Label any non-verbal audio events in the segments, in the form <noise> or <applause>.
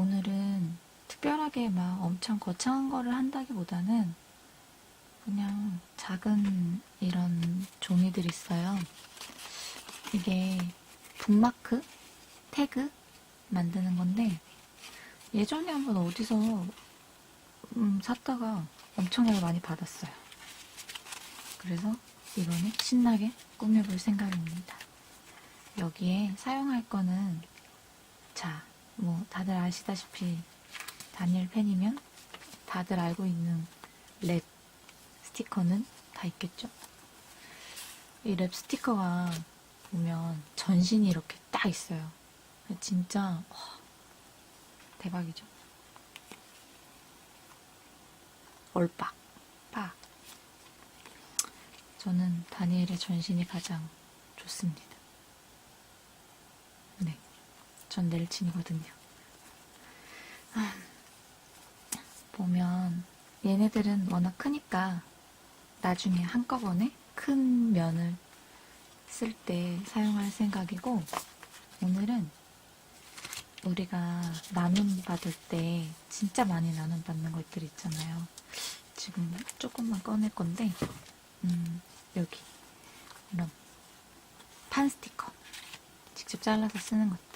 오늘은 특별하게 막 엄청 거창한 거를 한다기보다는 그냥 작은 이런 종이들 있어요. 이게 북마크 태그 만드는 건데 예전에 한번 어디서 음, 샀다가 엄청나게 많이 받았어요. 그래서 이번에 신나게 꾸며볼 생각입니다. 여기에 사용할 거는 자, 뭐 다들 아시다시피 다니엘 펜이면 다들 알고 있는 랩 스티커는 다 있겠죠? 이 랩 스티커가 보면 전신이 이렇게 딱 있어요. 진짜 와, 대박이죠. 얼빡, 빡. 저는 다니엘의 전신이 가장 좋습니다. 네, 전 넬친이거든요. 아, 보면 얘네들은 워낙 크니까 나중에 한꺼번에 큰 면을 쓸 때 사용할 생각이고 오늘은 우리가 나눔 받을 때 진짜 많이 나눔 받는 것들 있잖아요. 지금 조금만 꺼낼 건데 음, 여기 이런 판 스티커 직접 잘라서 쓰는 것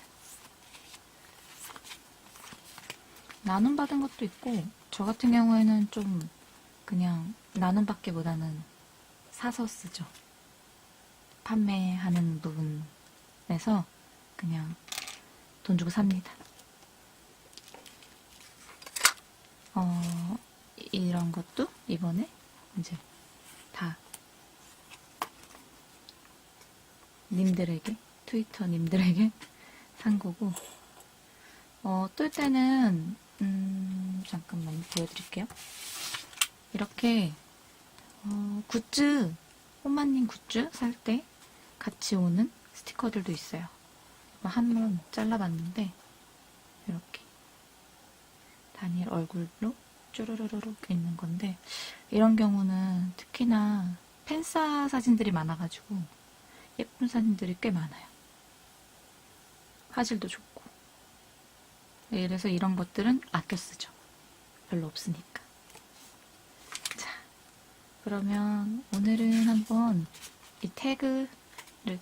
나눔 받은 것도 있고 저 같은 경우에는 좀 그냥 나눔 받기보다는 사서 쓰죠. 판매하는 부분에서 그냥 돈 주고 삽니다. 어, 이런 것도 이번에 이제 다 님들에게, 트위터 님들에게 <laughs> 산 거고, 어, 뜰 때는, 음, 잠깐만 보여드릴게요. 이렇게, 어, 굿즈, 호마님 굿즈 살 때 같이 오는 스티커들도 있어요. 한번 잘라봤는데, 이렇게. 다니엘 얼굴로 쭈르르르륵 있는 건데, 이런 경우는 특히나 팬싸 사진들이 많아가지고, 예쁜 사진들이 꽤 많아요. 화질도 좋고. 그래서 이런 것들은 아껴 쓰죠. 별로 없으니까. 자, 그러면 오늘은 한번 이 태그를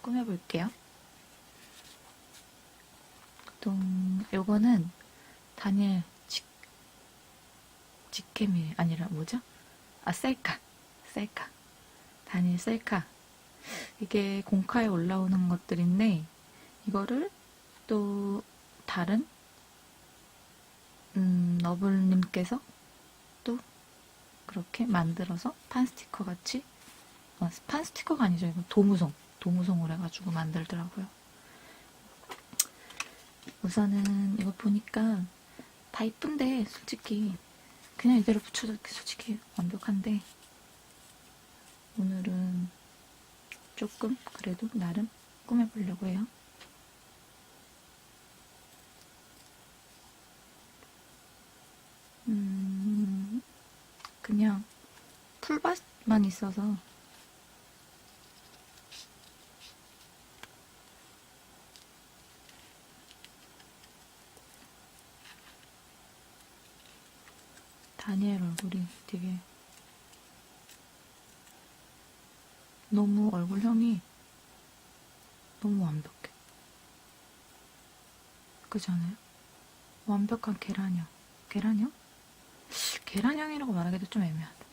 꾸며볼게요. 보통 요거는 다니엘 직, 직캠이 아니라 뭐죠? 아, 셀카. 셀카. 다니엘 셀카. 이게 공카에 올라오는 것들인데 이거를 또 다른 음, 너블님께서 또 그렇게 만들어서 판 스티커 같이 어, 판 스티커가 아니죠 이거 도무송 도무송을 해가지고 만들더라고요 우선은 이거 보니까 다 이쁜데 솔직히 그냥 이대로 붙여도 솔직히 완벽한데 오늘은 조금 그래도 나름 꾸며보려고 해요. 그냥 풀밭만 있어서 다니엘 얼굴이 되게 너무 얼굴형이 너무 완벽해. 그렇지 않아요? 완벽한 계란형. 계란형? 계란형이라고 말하기도 좀 애매하다.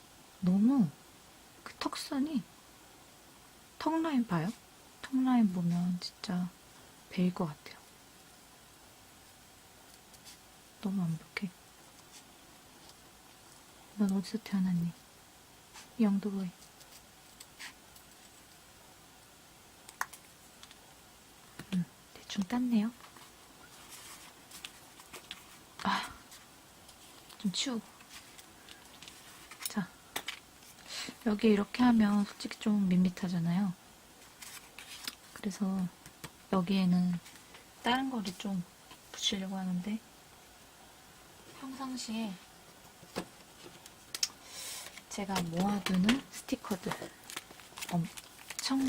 너무 그 턱선이 턱 라인 봐요? 턱 라인 보면 진짜 배일 것 같아요. 너무 완벽해. 넌 어디서 태어났니? 영도보이. 대충 땄네요. 좀 치우고. 자, 여기 이렇게 하면 솔직히 좀 밋밋하잖아요. 그래서 여기에는 다른 거를 좀 붙이려고 하는데 평상시에 제가 모아두는 스티커들 엄청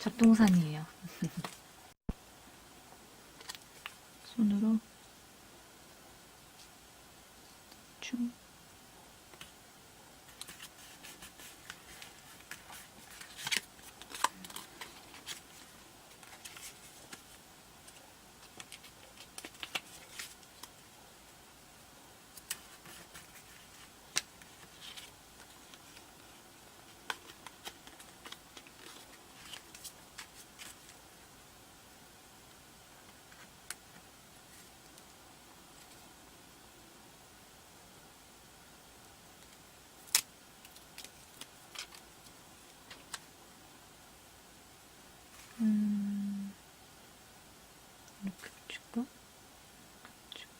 잡동산이에요. <laughs> 손으로 쭉 음, 이렇게 붙이고, 붙이고.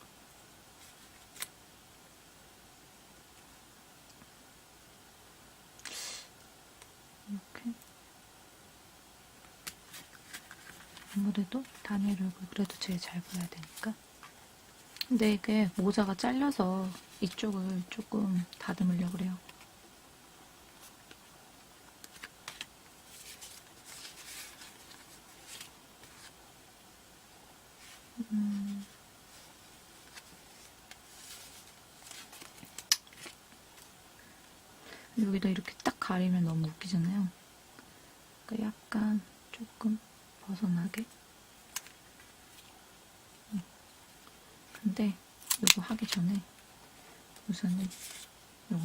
이렇게. 아무래도 얼굴 그래도 제일 잘 보여야 되니까. 근데 이게 모자가 잘려서 이쪽을 조금 다듬으려고 그래요. 여기다 이렇게 딱 가리면 너무 웃기잖아요. 그러니까 약간 조금 벗어나게. 음. 근데 이거 하기 전에 우선은 이거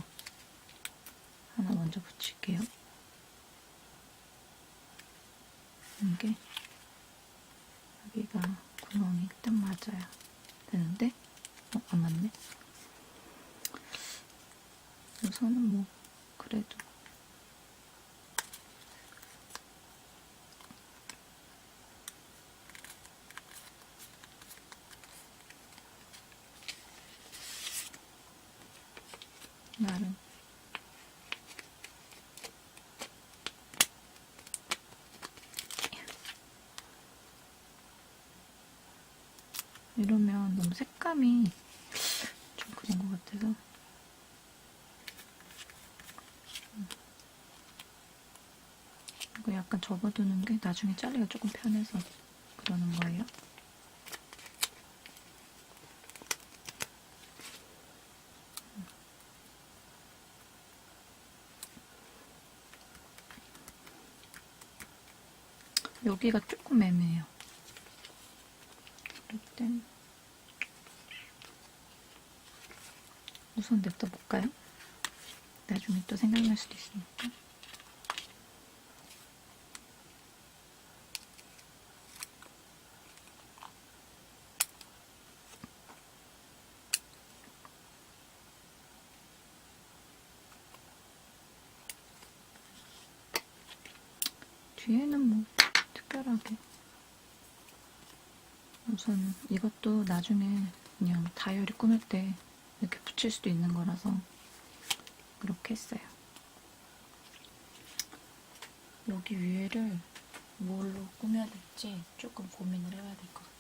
하나 먼저 붙일게요. 이게 여기가 구멍이 딱 맞아야 되는데 어, 안 맞네. 우선은 뭐 그래도 나름 이러면 너무 색감이 좀 그런 것 같아서 이거 약간 접어두는 게 나중에 자르기가 조금 편해서 그러는 거예요. 여기가 조금 애매해요. 그럴 땐 우선 냅둬 볼까요? 나중에 또 생각날 수도 있으니까. 뒤에는 뭐 특별하게 우선 이것도 나중에 그냥 다이어리 꾸밀 때 이렇게 붙일 수도 있는 거라서 그렇게 했어요. 여기 위에를 뭘로 꾸며야 될지 조금 고민을 해봐야 될 것 같아요.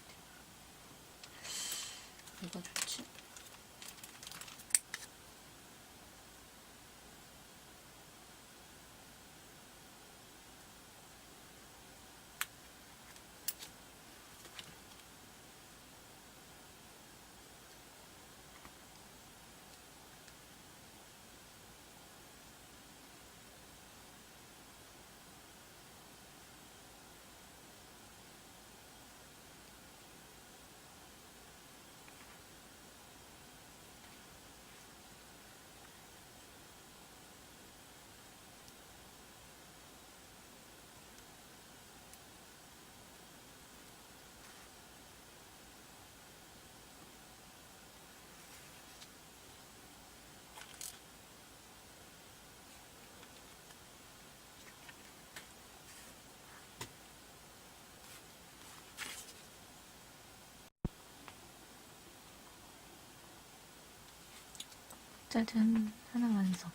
짜잔 하나 완성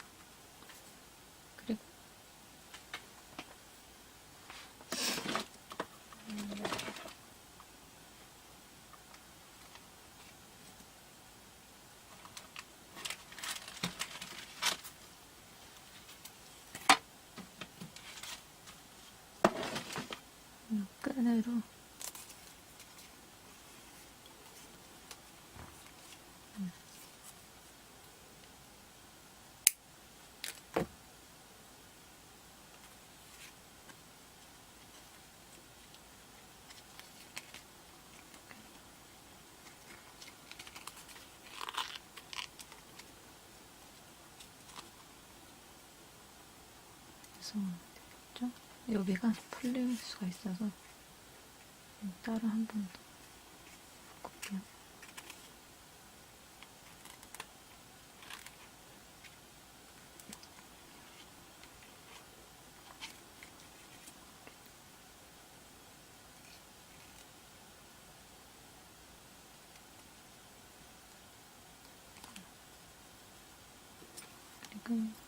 그리고 음, 끈으로 해서 되겠죠? 여기가 풀릴 수가 있어서 따로 한 번더 바꿀게요. 그리고